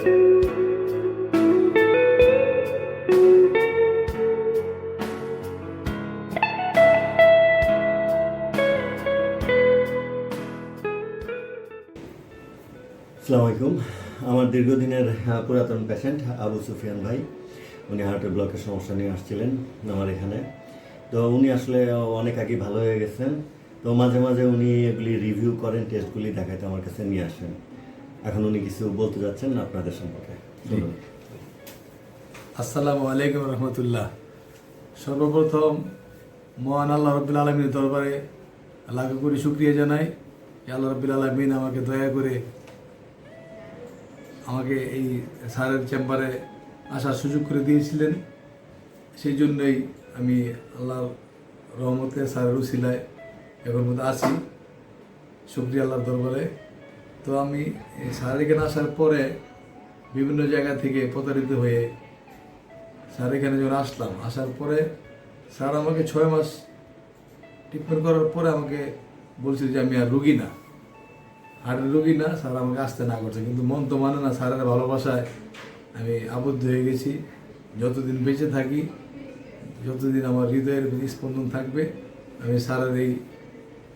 আসসালামু আলাইকুম। আমার দীর্ঘদিনের পুরাতন পেশেন্ট আবু সুফিয়ান ভাই। উনি হার্টের ব্লকের সমস্যা নিয়ে আসছিলেন আমার এখানে। তো উনি আসলে অনেক আগে ভালো হয়ে গেছেন। তো মাঝে মাঝে উনি এগুলি রিভিউ করেন টেস্টগুলি দেখাইতে আমার কাছে নিয়ে আসেন। এখন উনি কিছু বলতে যাচ্ছেন না আপনাদের সম্পর্কে। আসসালামু আলাইকুম রহমতুল্লাহ। সর্বপ্রথম মহান আল্লাহ রব্বুল আলমীর দরবারে লাখ করি শুক্রিয়া জানাই। আল্লাহ রব্বুল আলমিন আমাকে দয়া করে আমাকে এই স্যারের চেম্বারে আসার সুযোগ করে দিয়েছিলেন। সেই জন্যই আমি আল্লাহর রহমতে স্যারের উসিলায় এখন মধ্যে আছি। শুক্রিয়া আল্লাহর দরবারে। তো আমি এখানে আসার পরে বিভিন্ন জায়গা থেকে প্রতারিত হয়ে স্যার এখানে যখন আসলাম, আসার পরে স্যার আমাকে ছয় মাস ট্রিটমেন্ট করার পরে আমাকে বলছিল যে আমি আর রুগী না। হার্টের রুগী না, স্যার আমাকে আসতে না করছে। কিন্তু মন তো মানে না, স্যারের ভালোবাসায় আমি আবদ্ধ হয়ে গেছি। যতদিন বেঁচে থাকি, যতদিন আমার হৃদয়ের স্পন্দন থাকবে, আমি স্যারের এই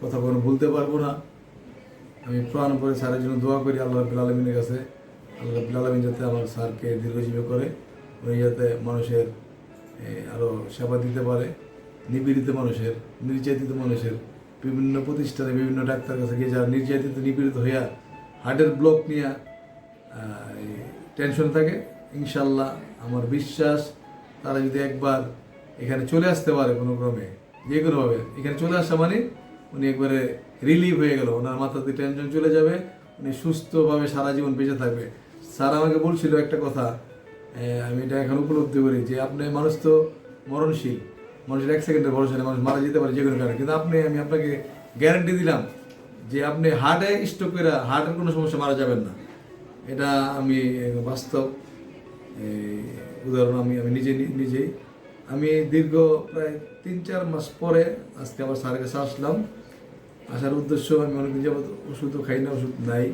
কথা কোনো ভুলতে পারব না। আমি প্রাণ করে স্যারের জন্য দোয়া করি আল্লাহ রবিল আলমিনের কাছে। আল্লাহ রবিল আলমিন যাতে আমার স্যারকে দীর্ঘজীবী করে, উনি যাতে মানুষের আরও সেবা দিতে পারে, নিপীড়িত মানুষের, নির্যাতিত মানুষের, বিভিন্ন প্রতিষ্ঠানে বিভিন্ন ডাক্তার কাছে গিয়ে যারা নির্যাতিত, নিপীড়িত হইয়া হার্টের ব্লক নিয়ে টেনশন থাকে ইনশাল্লাহ আমার বিশ্বাস তারা যদি একবার এখানে চলে আসতে পারে কোনো ক্রমে, যে কোনোভাবে, এখানে চলে আসা মানে উনি একবারে রিলিভ হয়ে গেল। ওনার মাথাতে টেনশন চলে যাবে, উনি সুস্থভাবে সারা জীবন বেঁচে থাকবে। স্যার আমাকে বলছিল একটা কথা আমি এটা এখন উপলব্ধি করি যে আপনি মানুষ তো মরণশীল। মানুষের এক সেকেন্ডের ভরসা নেই, মানুষ মারা যেতে পারে যে কোনো কারণে। কিন্তু আপনি, আমি আপনাকে গ্যারান্টি দিলাম যে আপনি হার্টে স্ট্রোক করে হার্টের কোনো সমস্যা মারা যাবেন না। এটা আমি বাস্তব উদাহরণ আমি আমি নিজে নিজেই। আমি দীর্ঘ প্রায় তিন চার মাস পরে আজকে আবার স্যারের কাছে আসলাম। আসার উদ্দেশ্য আমি অনেকদিন যাবত ওষুধও খাই না, ওষুধ নাই।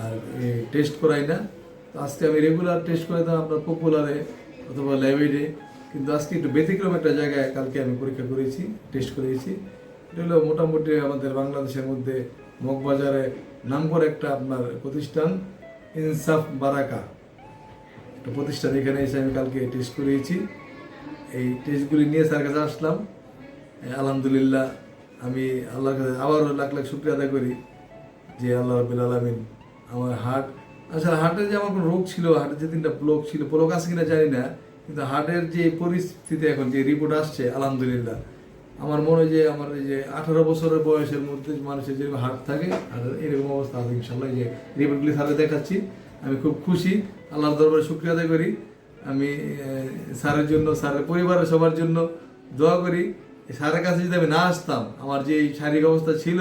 আর টেস্ট করাই না। তো আজকে আমি রেগুলার টেস্ট করে দিলাম আপনার পপুলারে অথবা ল্যাবেডে কিন্তু আজকে একটু ব্যতিক্রম একটা জায়গায় কালকে আমি পরীক্ষা করেছি টেস্ট করেছি। এটা হলো মোটামুটি আমাদের বাংলাদেশের মধ্যে মগবাজারে নামকর একটা আপনার প্রতিষ্ঠান, ইনসাফ বারাকা। একটা প্রতিষ্ঠান এখানে এসে আমি কালকে টেস্ট করিয়েছি এই টেস্টগুলি নিয়ে স্যার কাছে আসলাম। আলহামদুলিল্লাহ আমি আল্লাহর কাছে আবারও লাখ লাখ শুক্রিয়া আদায় করি যে আল্লাহ রবিল আলমিন আমার হার্ট আসলে হার্টের যে আমার কোনো রোগ ছিল হার্টের যে তিনটা ব্লক ছিল ব্লক আছে কিনা জানি না, কিন্তু হার্টের যে পরিস্থিতি এখন, যে রিপোর্ট আসছে, আলহামদুলিল্লাহ, আমার মনে হয় যে আমার এই যে আঠারো বছরের বয়সের মধ্যে মানুষের যেরকম হার্ট থাকে আর এরকম অবস্থা আছে ইনশাল্লাহ যে রিপোর্টগুলি স্যারে দেখাচ্ছি, আমি খুব খুশি, আল্লাহর দরবারে শুক্রিয়া আদায় করি, আমি স্যারের জন্য, স্যারের পরিবারের সবার জন্য দোয়া করি স্যারের কাছে যদি আমি না আসতাম, আমার যে শারীরিক অবস্থা ছিল,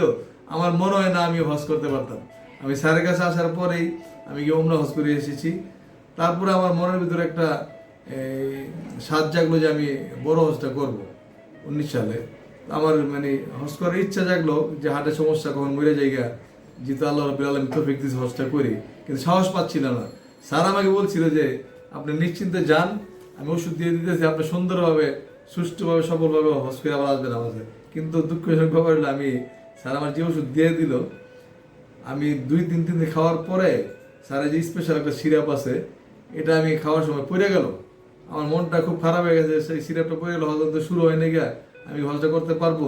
আমার মনে হয় না আমি হজ করতে পারতাম। আমি স্যারের কাছে আসার পরেই আমি গিয়ে ওমরা হজ করে এসেছি। তারপরে আমার মনের ভিতরে একটা সাত জাগলো যে আমি বড় হজটা করব উনিশ সালে। আমার মানে হজ করার ইচ্ছা জাগলো যে হার্টের সমস্যা, কখন মরে জায়গা যেহেতু আল্লাহ রবিল আলম তফিক দিয়েছে হজটা করি, কিন্তু সাহস পাচ্ছিল না। স্যার আমাকে বলছিল যে, আপনি নিশ্চিন্তে যান, আমি ওষুধ দিয়ে দিতেছি, আপনি সুন্দরভাবে সুষ্ঠুভাবে, সফলভাবে হজ করে আবার আসবেন আমাদের। কিন্তু দুঃখজনক ব্যাপার হলো আমি স্যার আমার যে ওষুধ দিয়ে দিল, আমি দুই, তিন দিন খাওয়ার পরে স্যারের যে স্পেশাল একটা সিরাপ আছে, এটা আমি খাওয়ার সময় পড়ে গেল। আমার মনটা খুব খারাপ হয়ে গেছে, সেই সিরাপটা পড়ে গেল, হজম তো শুরু হয়নি গা আমি হজটা করতে পারব।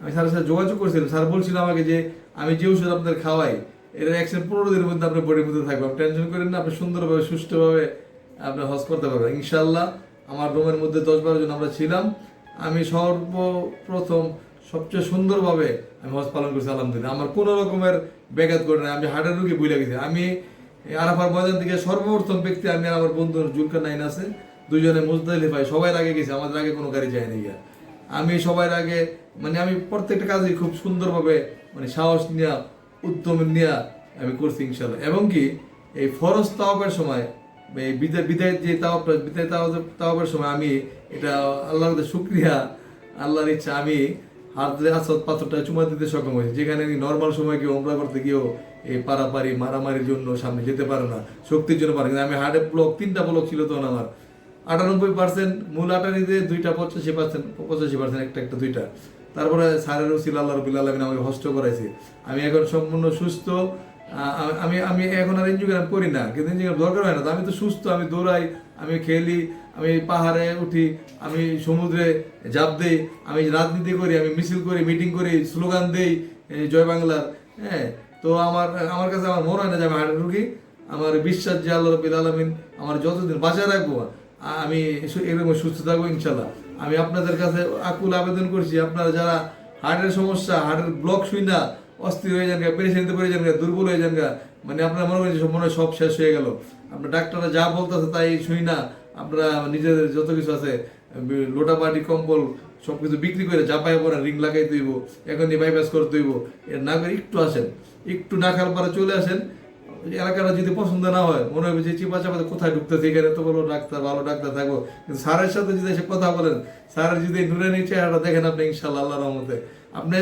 আমি স্যারের সাথে যোগাযোগ করছিলাম, স্যার বলছিল আমাকে যে আমি যে ওষুধ আপনাদের খাওয়াই এর একশন পনেরো দিনের মধ্যে আপনার বডির মধ্যে থাকবে আপনি টেনশন করেন না, আপনি সুন্দরভাবে, সুষ্ঠুভাবে আপনি হজ করতে পারবেন। ইনশাল্লাহ আমার রুমের মধ্যে দশ বারো জন আমরা ছিলাম। আমি সর্বপ্রথম সবচেয়ে সুন্দরভাবে আমি হজ পালন করছি, আলহামদুলিল্লাহ। আমার কোনো রকমের ব্যাঘাত করে নাই, আমি হার্টের রুগী বুঝে গেছি। আমি আরাফার ময়দান থেকে সর্বপ্রথম ব্যক্তি আমি আমার বন্ধু জুলকার নাইন আছে দুজনে মুজদালিফায় সবাই আগে গেছি, আমাদের আগে কোনো গাড়ি যায়নি গিয়া আমি সবার আগে মানে আমি প্রত্যেকটা কাজে খুব সুন্দরভাবে মানে সাহস নিয়ে, উদ্যম নিয়ে আমি করছি ইনশাল্লাহ এবং কি, এই ফরজ তাওয়াবের সময় বিদায় বিদায় যে তাওয়াবটা বিদায় তাওয়াব- তাওয়াবের সময় আমি এটা আল্লাহর শুক্রিয়া, আল্লাহর ইচ্ছা, আমি হাত দিয়ে আসাদ পাথরটা চুমা দিতে সক্ষম হয়েছে। যেখানে নর্মাল সময় কেউ ওমরা করতে গিয়েও এই পারাপারি, মারামারির জন্য সামনে যেতে পারে না, শক্তির জন্য পারে কিন্তু আমি হার্টের ব্লক তিনটা ব্লক ছিল তখন আমার। আটানব্বই পার্সেন্ট মূল আটানিতে দুইটা, পঁচাশি পার্সেন্ট পঁচাশি পার্সেন্ট একটা একটা দুইটা। তারপরে স্যারেরও ছিল আল্লাহ রবিল আলমিন আমাকে হস্ত করাইছে। আমি এখন সম্পূর্ণ সুস্থ আমি আমি এখন আর ইঞ্জিনিয়ার করি না কিন্তু ইঞ্জিনিয়ার দরকার হয় না। আমি তো সুস্থ, আমি দৌড়াই, আমি খেলি, আমি পাহাড়ে উঠি, আমি সমুদ্রে ঝাঁপ দিই, আমি রাজনীতি করি, আমি মিছিল করি মিটিং করি, স্লোগান দিই জয় বাংলার। হ্যাঁ তো আমার আমার কাছে আমার মনে হয় না যে আমি হার্টের রুগী আমার বিশ্বাস যে আল্লাহ রবিল আলমিন আমার যতদিন বাঁচায় রাখব আমি এরকম সুস্থ থাকব ইনশাল্লাহ আমি আপনাদের কাছে আকুল আবেদন করছি, আপনারা যারা হার্টের সমস্যা, হার্টের ব্লক শুই না অস্থির হয়ে যান গা পেরেশানিতে পড়ে যান গা, দুর্বল হয়ে যান গা। মানে আপনার মনে করেন মনে হয় সব শেষ হয়ে গেল। আপনার ডাক্তাররা যা বলতেছে তাই শুই না। আপনারা নিজেদের যত কিছু আছে লোটা পাটি, কম্বল সব কিছু বিক্রি করে যা চাপায় পরে রিং লাগাই দইব এখনই বাইপাস করে দইব এর না করে একটু আসেন। একটু না খাওয়ার পরে চলে আসেন। এলাকাটা যদি পছন্দ না হয়, মনে হবে যে চিপা চাপাতে কোথায় ঢুকতেছে? এখানে তো বলো ডাক্তার, ভালো ডাক্তার থাকব। কিন্তু স্যারের সাথে যদি এসে কথা বলেন, স্যারের যদি নুরানি চেহারাটা দেখেন আপনি ইনশাল্লাহ আল্লাহ রহমতে। আপনি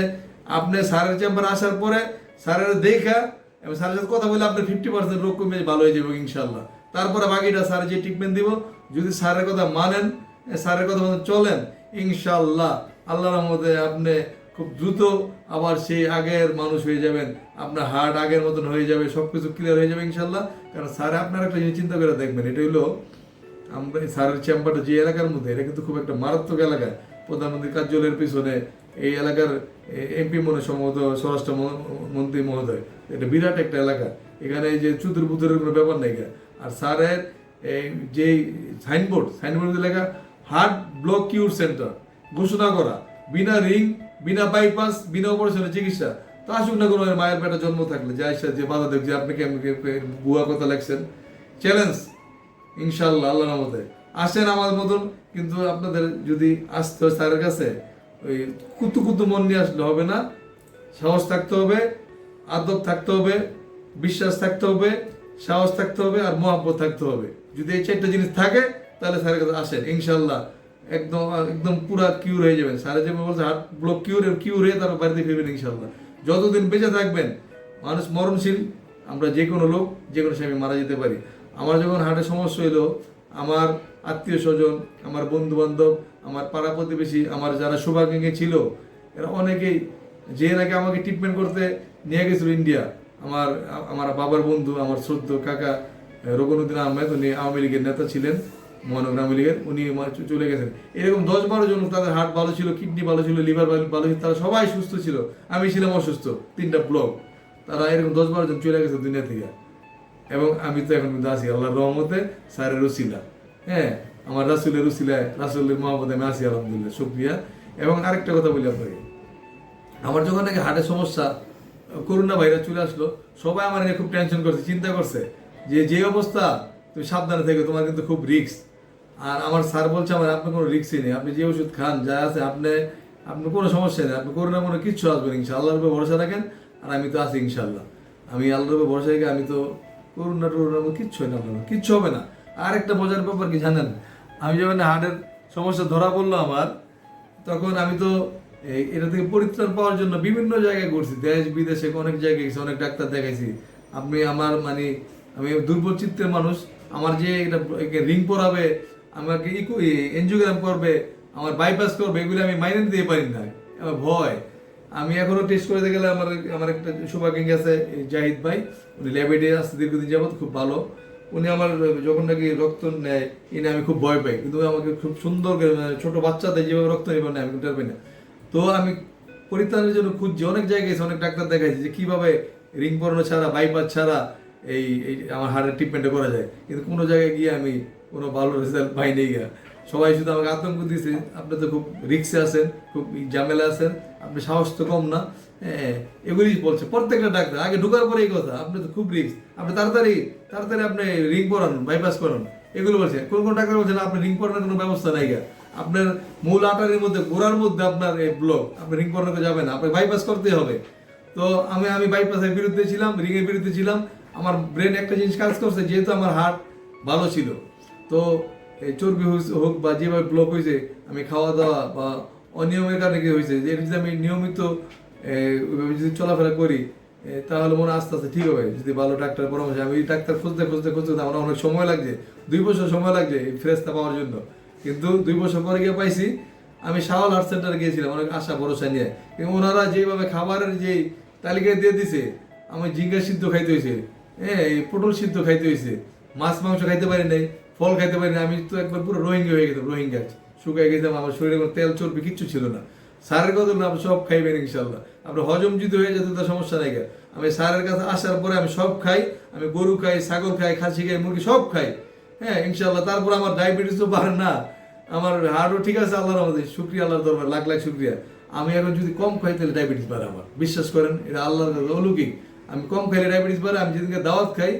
আপনি স্যারের চেম্বারে আসার পরে স্যারের দেখা এবং স্যারের সাথে কথা বলে আপনার ফিফটি পার্সেন্ট রোগ কমে ভালো হয়ে যাবে ইনশাল্লাহ তারপরে বাকিটা স্যার যে ট্রিটমেন্ট দিব, যদি স্যারের কথা মানেন স্যারের কথা মতো চলেন ইনশাল্লাহ আল্লাহ রহমতে আপনি খুব দ্রুত আবার সেই আগের মানুষ হয়ে যাবেন, আপনার হার্ট আগের মতন হয়ে যাবে সব কিছু ক্লিয়ার হয়ে যাবে ইনশাল্লাহ কারণ স্যার আপনার একটা জিনিস চিন্তা করে দেখবেন, এটা হলো আমরা স্যারের চেম্বারটা যে এলাকার মধ্যে, এটা কিন্তু খুব একটা মারাত্মক এলাকা। প্রধানমন্ত্রী কার্যালয়ের পিছনে এই এলাকার এমপি মনে সম্ভবত স্বরাষ্ট্র মন্ত্রী মহোদয় এটা বিরাট একটা এলাকা এখানে যে চুতুর বুতুরের কোনো ব্যাপার নেই আর স্যারের এই যে সাইনবোর্ড সাইনবোর্ড লেখা হার্ট ব্লক কিউর সেন্টার ঘোষণা করা বিনা রিং বিনা বাইপাস বিনা অপারেশনের চিকিৎসা তা আসুক না কোনো মায়ের পেটে জন্ম থাকলে যে আইসা যে বাধা দেখ যে আপনি কেমন বুয়া কথা লেখছেন চ্যালেঞ্জ ইনশাল্লাহ আল্লাহ মতে আসেন আমার মতন, কিন্তু আপনাদের যদি আসতে হয় স্যারের কাছে, ওই কুতু কুতু মন নিয়ে আসলে হবে না। সাহস থাকতে হবে, আদব থাকতে হবে, বিশ্বাস থাকতে হবে, সাহস থাকতে হবে, আর মহাব্বত থাকতে হবে। যদি এই চারটা জিনিস থাকে, তাহলে স্যারের কাছে আসেন ইনশাল্লাহ একদম একদম পুরা কিউর হয়ে যাবেন। স্যারে যেমন বলছে, হার্ট ব্লক কিউর কিউর হয়ে তারপর বাড়িতে ফিরবেন ইনশাল্লাহ যতদিন বেঁচে থাকবেন, মানুষ মরণশীল, আমরা যে কোনো লোক যে কোনো সময় মারা যেতে পারি। আমার যখন হার্টের সমস্যা হইল, আমার আত্মীয় স্বজন, আমার বন্ধু বান্ধব আমার পাড়া প্রতিবেশী, আমার যারা সৌভাগ্যে ছিল, এরা অনেকেই যে নাকি আমাকে ট্রিটমেন্ট করতে নিয়ে গেছিল ইন্ডিয়া আমার আমার বাবার বন্ধু, আমার শ্রদ্ধ কাকা রোগনুদ্দিন আহমেদ, উনি আওয়ামী লীগের নেতা ছিলেন, মহানগর আওয়ামী লীগের, উনি চলে গেছেন। এরকম দশ বারো জন, তাদের হার্ট ভালো ছিল কিডনি ভালো ছিল লিভার ভালো ছিল, তারা সবাই সুস্থ ছিল। আমি ছিলাম অসুস্থ, তিনটা ব্লক তারা এরকম দশ বারো জন চলে গেছে দুনিয়া থেকে। এবং আমি তো এখন কিন্তু আছি, আল্লাহর রহমতে স্যারের রসিলা হ্যাঁ আমার রাসুলের রসিলায় রাসুলের মহাপদে আমি আছি, আলহামদুলিল্লাহ, শুক্রিয়া। এবং আরেকটা কথা বলি আপনাকে। আমার যখন নাকি হার্টের সমস্যা, করোনা ভাইরাস চলে আসলো, সবাই আমার নিয়ে খুব টেনশন করছে, চিন্তা করছে যে যে অবস্থা, তুমি সাবধানে থেকে, তোমার কিন্তু খুব রিস্ক আর আমার স্যার বলছে, আমার আপনার কোনো রিক্সই নেই, আপনি যে ওষুধ খান, যা আছে, আপনি আপনার কোনো সমস্যা নেই, আপনি করোনা মনে কিচ্ছু আসবেন ইনশাল্লাহ আল্লাহর উপর ভরসা রাখেন, আর আমি তো আছি ইনশাল্লাহ আমি আল্লাহর উপর ভরসা রেখে আমি তো করোনা টরোনা কিচ্ছু হয় না, আপনার, কিচ্ছু হবে না। আর একটা মজার ব্যাপার কি জানেন? আমি যখন হার্টের সমস্যা ধরা পড়ল আমার, তখন আমি তো এটা থেকে পরিত্রাণ পাওয়ার জন্য বিভিন্ন জায়গায় ঘুরছি। দেশ বিদেশে অনেক জায়গায় গেছি, অনেক ডাক্তার দেখাইছি। আপনি আমার মানে আমি দুর্বল চিত্তের মানুষ। আমার যে এটা রিং পরাবে, আমাকে ইকু এনজিওগ্রাম করবে, আমার বাইপাস করবে, এগুলো আমি মাইনে দিতে পারি না। আমার ভয়। আমি এখনও টেস্ট করে গেলে আমার আমার একটা সৌভাগ্য আছে জাহিদ ভাই, উনি ল্যাবেটে আসতে দীর্ঘদিন যাবত খুব ভালো। উনি আমার, যখন নাকি রক্ত নেয় এনে আমি খুব ভয় পাই। কিন্তু আমাকে খুব সুন্দর মানে ছোট বাচ্চাদের যেভাবে রক্ত নেবে না আমি কিন্তু পাই না। তো আমি পরিত্রাণের জন্য খুঁজছি। অনেক জায়গায় গেছি অনেক ডাক্তার দেখাইছি যে কীভাবে রিং পরানো ছাড়া বাইপাস ছাড়া এই এই আমার হার্টের ট্রিটমেন্টটা করা যায়। কিন্তু কোনো জায়গায় গিয়ে আমি কোনো ভালো রেজাল্ট পাই নেই গা সবাই শুধু আমাকে আতঙ্ক দিয়েছে আপনি তো খুব রিক্সে আছেন, খুব ঝামেলা আছেন, আপনি সাহস তো কম না। এগুলি বলছে, প্রত্যেকটা ডাক্তার। আগে ঢোকার পরে এই কথা, আপনি তো খুব রিক্স আপনি তাড়াতাড়ি তাড়াতাড়ি আপনি রিং করান বাইপাস করান। এগুলো বলছে, কোন কোন ডাক্তার বলছেন আপনি রিং করানোর কোনো ব্যবস্থা নাই গা। আপনার মূল আটারির মধ্যে, গোড়ার মধ্যে আপনার এই ব্লক আপনি রিং করানো যাবে না, আপনাকে বাইপাস করতে হবে। তো আমি আমি বাইপাসের বিরুদ্ধে ছিলাম রিংয়ের বিরুদ্ধে ছিলাম। আমার ব্রেন একটা জিনিস কাজ করছে, যেহেতু আমার হার্ট ভালো ছিল। তো এই চর্বি হোক বা যেভাবে ব্লক হয়েছে আমি খাওয়া দাওয়া বা অনিয়মের কারণে কি হয়েছে যে আমি নিয়মিত ওইভাবে যদি চলাফেরা করি তাহলে মনে আস্তে আস্তে ঠিক হবে। যদি ভালো ডাক্তার পরামর্শ আমি ডাক্তার খুঁজতে খুঁজতে খুঁজতে আমার অনেক সময় লাগছে। দুই বছর সময় লাগছে এই ফ্রেশটা পাওয়ার জন্য। কিন্তু দুই বছর পরে গিয়ে পাইছি, আমি শাওয়াল হার্ট সেন্টারে গিয়েছিলাম, অনেক আশা, ভরসা নিয়ে। কিন্তু ওনারা যেভাবে খাবারের যে তালিকা দিয়ে দিছে, আমি জিঙ্গা সিদ্ধ খাইতে হয়েছে হ্যাঁ এই পটল সিদ্ধ খাইতে হয়েছে মাছ, মাংস খাইতে পারি নাই, ফল খাইতে পারি না আমি তো একবার পুরো রোহিঙ্গা হয়ে গেতাম রোহিঙ্গা। শুকাই গেছিলাম, আমার শরীরে তেল, চর্বি কিচ্ছু ছিল না। সারের কথা আপনি সব খাইবেন ইনশাল্লাহ আপনার হজম যদি হয়ে যেত তার সমস্যা নাই আমি সারের কাছে আসার পরে আমি সব খাই, আমি গরু খাই, ছাগল খাই, খাসি খাই, মুরগি সব খাই। হ্যাঁ ইনশাল্লাহ তারপর আমার ডায়াবেটিস তো পারে না। আমার হার্টও ঠিক আছে আল্লাহর আমাদের শুক্রিয়া আল্লাহর দরবার, লাখ লাখ শুক্রিয়া। আমি এখন যদি কম খাই তাহলে ডায়াবেটিস বাড়ে আমার। বিশ্বাস করেন, এটা আল্লাহর অলৌকিক। আমি কম খাইলে ডায়াবেটিস বাড়ে, আমি যেদিনকে দাওয়াত খাই,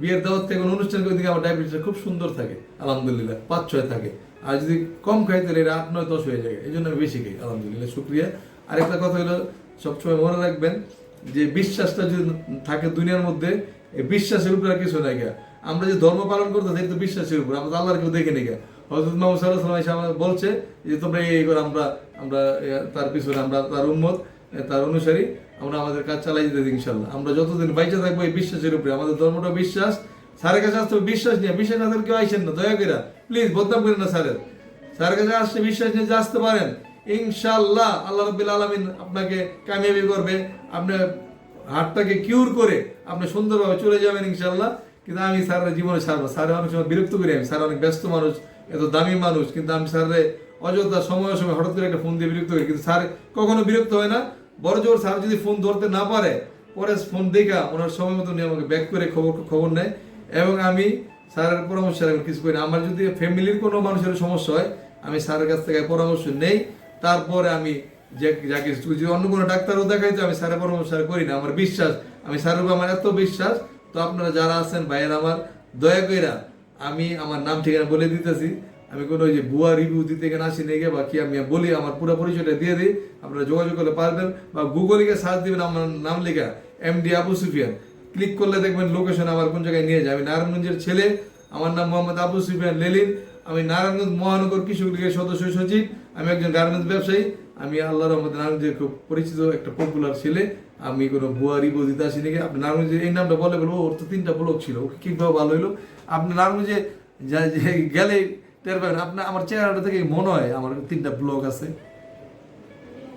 বিয়ের দাওয়াত থেকে অনুষ্ঠান করে আমার ডায়াবেটিসটা খুব সুন্দর থাকে, আলহামদুলিল্লাহ, পাঁচ ছয় থাকে। আর যদি কম খাই তাহলে এটা আট নয় দশ হয়ে যায়। এই জন্য বেশি খাই আলহামদুলিল্লাহ শুক্রিয়া। আরেকটা কথা হলো সবসময় মনে রাখবেন যে বিশ্বাসটা যদি থাকে দুনিয়ার মধ্যে বিশ্বাসের উপরে আর কিছু নাই গা। আমরা যে ধর্ম পালন করতে তো বিশ্বাসের উপর। আমরা আল্লাহর কেউ দেখে নিই মুহাম্মদ সাল্লাল্লাহু এসে আমাদের বলছে যে তোমরা এই করে আমরা আমরা তার পিছনে আমরা তার উম্মত এ, তার অনুসারী আমরা আমাদের কাজ চালাই যেতে ইনশাল্লাহ আমরা যতদিন বাইচে থাকব এই বিশ্বাসের উপরে। আমাদের ধর্মটা বিশ্বাস স্যারের কাছে আসতে বিশ্বাস নিয়ে। বিশ্বাস না কেউ আইসেন না দয়া করে প্লিজ বদনাম করেন না স্যারের। স্যারের কাছে আসতে বিশ্বাস নিয়ে আসতে পারেন ইনশাল্লাহ আল্লাহ রবিল আলমিন আপনাকে কামিয়াবি করবে। আপনার হাটটাকে কিউর করে আপনি সুন্দরভাবে চলে যাবেন ইনশাল্লাহ কিন্তু আমি স্যারের জীবনে ছাড়বো। স্যারের অনেক সময় বিরক্ত করি আমি। স্যার অনেক ব্যস্ত মানুষ, এত দামি মানুষ। কিন্তু আমি স্যারের অযোধ্যা সময় সময় হঠাৎ করে একটা ফোন দিয়ে বিরক্ত করি। কিন্তু স্যার কখনো বিরক্ত হয় না। বড় জোর স্যার যদি ফোন ধরতে না পারে, পরে ফোন দেখা ওনার সময় মতো নিয়ে আমাকে ব্যাক করে খবর খবর নেয়। এবং আমি স্যারের পরামর্শ ছাড়া কিছু করি না। আমার যদি ফ্যামিলির কোনো মানুষের সমস্যা হয়, আমি স্যারের কাছ থেকে পরামর্শ নেই। তারপরে আমি যে যাকে যদি অন্য কোনো ডাক্তারও দেখাইতে, আমি স্যারের পরামর্শ করি না। আমার বিশ্বাস, আমি স্যারের উপর আমার এত বিশ্বাস, তো আপনারা যারা আছেন, ভাইয়ের আমার, দয়া কইরা আমি আমার নাম ঠিকানা বলে দিতেছি। আমি কোনো ওই যে ভুয়া রিভিউ দিতে এখানে আসি নেই বা কি আমি বলি, আমার পুরো পরিচয়টা দিয়ে দিই। আপনারা যোগাযোগ করলে পারবেন বা গুগলে সার্চ দিবেন আমার নাম লেখা এমডি আবু সুফিয়ান। ক্লিক করলে দেখবেন লোকেশন আমার কোন জায়গায় নিয়ে যায়। আমি নারায়ণগঞ্জের ছেলে, আমার নাম মোহাম্মদ আবু সুফিয়ান লেলিন। আমি নারায়ণগঞ্জ মহানগর কৃষক লীগের সদস্য সচিব। আমি একজন গার্মেন্টস ব্যবসায়ী। আমি আল্লাহ রহমদ নারায়ণগঞ্জের খুব পরিচিত একটা পপুলার ছেলে। আমি কোনো রিভিউ দিতে আসি নাকি আপনি নারায়ণগঞ্জে এই নামটা বলে বলব, ওর তো তিনটা ব্লক ছিল। ওকে কীভাবে ভালো হইল? আপনি নারায়ণগঞ্জে যা- যে গেলে টের পাবেন আপনার আমার চেহারাটা থেকে মনে হয় আমার তিনটা ব্লক আছে।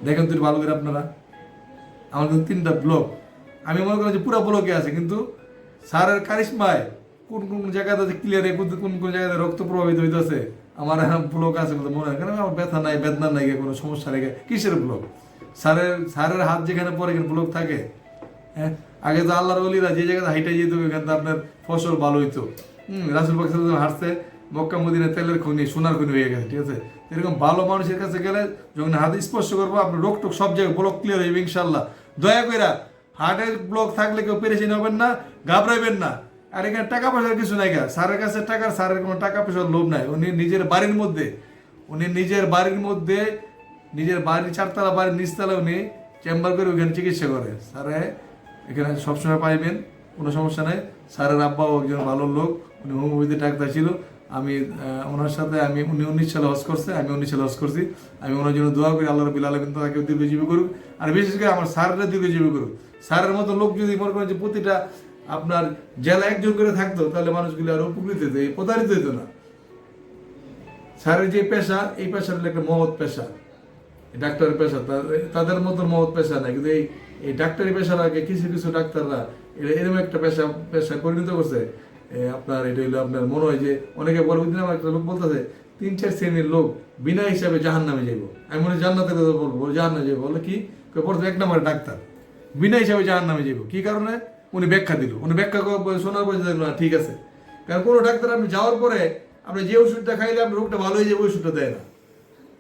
দেখেন তুই ভালো করে আপনারা। আমার কিন্তু তিনটা ব্লক আমি মনে করি যে পুরো ব্লকে আছে, কিন্তু স্যারের কারিশমায় কোন কোন জায়গাতে আছে ক্লিয়ারে কোন কোন জায়গাতে রক্ত প্রভাবিত হইতেছে, আমার ব্লক আছে বলে মনে হয়। কারণ আমার ব্যথা নাই, বেদনা নাই, কোনো সমস্যা নেই। কিসের ব্লক স্যারের স্যারের হাত যেখানে পরে এখানে ব্লক থাকে। হ্যাঁ? আগে তো আল্লাহর অলিরা যে জায়গাতে হাইটে যেত ওখানে তো আপনার ফসল ভালো হইতো। হম, রাসুল পাক হাঁটছে, মক্কা মদিনা তেলের খনি, সোনার খনি হয়ে গেছে, ঠিক আছে? এরকম ভালো মানুষের কাছে গেলে যখন হাত স্পর্শ করব আপনার রোগ টোক সব জায়গায় ব্লক ক্লিয়ার হইবে ইনশাল্লাহ দয়া করে হার্টের ব্লক থাকলে কেউ পেরেছেন হবেন না, ঘাবড়াইবেন না। আর এখানে টাকা পয়সার কিছু নাই গা। স্যারের কাছে টাকার, স্যারের কোনো টাকা পয়সার লোভ নাই। উনি নিজের বাড়ির মধ্যে, উনি নিজের বাড়ির মধ্যে, নিজের বাড়ির চারতলা, বাড়ির নিচতলা উনি চেম্বার করে ওখানে চিকিৎসা করে। স্যারে, এখানে সবসময় পাইবেন, কোনো সমস্যা নাই। স্যারের আব্বাও একজন ভালো লোক, উনি হোমিওপ্যাথি ডাক্তার ছিল। আমি ওনার সাথে আমি, উনি উনিশ সালে হজ করছে, আমি উনিশ সালে হজ করছি। আমি ওনার জন্য দোয়া করি, আল্লাহ রবিল আলমিন তাকে দীর্ঘজীবী করুক। আর বিশেষ করে আমার স্যাররা দীর্ঘজীবী করুক। স্যারের মতো লোক যদি মনে করেন যে প্রতিটা আপনার জেলা একজন করে থাকতো, তাহলে মানুষগুলি আরও উপকৃত হতো এই প্রতারিত হতো না। স্যারের যে পেশা, এই পেশাটা একটা মহৎ পেশা। ডাক্তারের পেশা তাদের মতো মহৎ পেশা নাই। কিন্তু এই এই ডাক্তারি পেশার আগে কিছু কিছু ডাক্তাররা এরা- এরকম একটা পেশা পেশা পরিণত করছে। আপনার এটা হইল আপনার মনে হয় যে অনেকে বুঝলেন আমার একটা লোক বলতেছে, তিন, চার শ্রেণির লোক বিনা হিসাবে জাহান নামে যাইব। আমি মনে কথা বলব জাহান নামে যাব বলে কি? প্রথমে এক নম্বরে ডাক্তার। বিনা হিসাবে জাহান নামে যাইব। কি কারণে? উনি ব্যাখ্যা দিল। উনি ব্যাখ্যা শোনার পরে না, ঠিক আছে। কারণ কোনো ডাক্তার আপনি যাওয়ার পরে আপনি যে ওষুধটা খাইলে আপনার রোগটা ভালো হয়ে যাবে ওষুধটা দেয় না।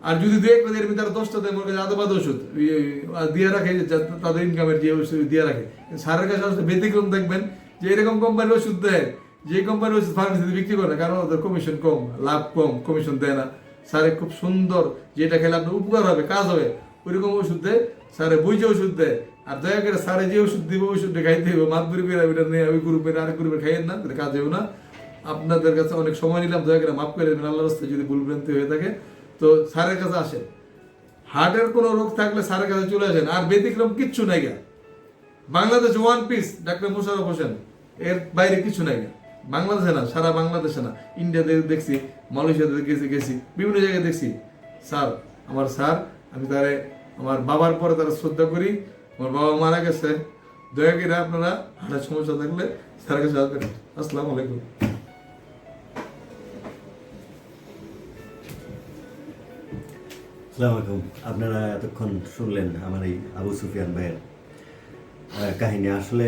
আর যদি দু এক এর ভিতরে দশটা দেয়, মনে আদা বাদ ওষুধ দিয়ে রাখে তাদের ইনকামের যে ওষুধ দিয়ে রাখে। সারের কাছে ব্যতিক্রম দেখবেন যে এরকম কোম্পানির ওষুধ দেয়। যে কোম্পানির ওষুধ ফার্মেসিতে বিক্রি করে কারণ ওদের কমিশন কম, লাভ কম কমিশন দেয় না। স্যারে খুব সুন্দর যেটা খেলে আপনার উপকার হবে, কাজ হবে। ওইরকম ওষুধ দেয়, স্যারে বুঝে ওষুধ দেয়, আর দয়া করে স্যারে যে ওষুধ দিব ওষুধটা খাইতে হবে মাতবুরি করে ওইটা নিয়ে ওই গ্রুপের আরেক গ্রুপের খাইয়েন না, তাহলে কাজ হবে না। আপনাদের কাছে অনেক সময় নিলাম, দয়া করে মাফ করে দেবেন আল্লাহ রাস্তায় যদি ভুল ভ্রান্তি হয়ে থাকে। তো স্যারের কাছে আসেন। হার্টের কোনো রোগ থাকলে স্যারের কাছে চলে আসেন, আর ব্যতিক্রম কিচ্ছু নাই গা। Bangladesh one piece doctor Mosharraf Hossain, এর বাইরে কিছু নাই গা। বাংলাদেশে না, সারা বাংলাদেশে না। ইন্ডিয়াতে দেখছি, মালয়েশিয়াতে গেছি গেছি, বিভিন্ন জায়গায় দেখছি। স্যার, আমার স্যার, আমি তারে, আমার বাবার পরে তারা শ্রদ্ধা করি। আমার বাবা মারা গেছে। দয়া করে আপনারা হার্টের সমস্যা থাকলে স্যারের কাছে আসবেন আসসালামু আলাইকুম। আসসালামু আলাইকুম। আপনারা এতক্ষণ শুনলেন আমার এই আবু সুফিয়ান ভাইয়ের কাহিনী। আসলে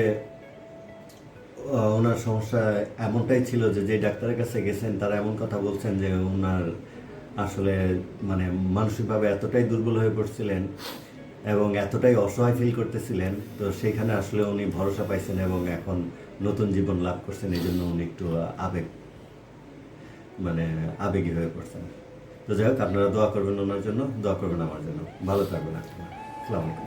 ওনার সমস্যা এমনটাই ছিল যে যে ডাক্তারের কাছে গেছেন, তারা এমন কথা বলছেন যে ওনার আসলে মানে মানসিকভাবে এতটাই দুর্বল হয়ে পড়ছিলেন এবং এতটাই অসহায় ফিল করতেছিলেন। তো সেখানে আসলে উনি ভরসা পাইছেন এবং এখন নতুন জীবন লাভ করছেন এই জন্য উনি একটু আবেগ মানে আবেগী হয়ে পড়ছেন। তো যাই হোক, আপনারা দোয়া করবেন ওনার জন্য, দোয়া করবেন আমার জন্য। ভালো থাকবেন আপনারা আসসালামু আলাইকুম।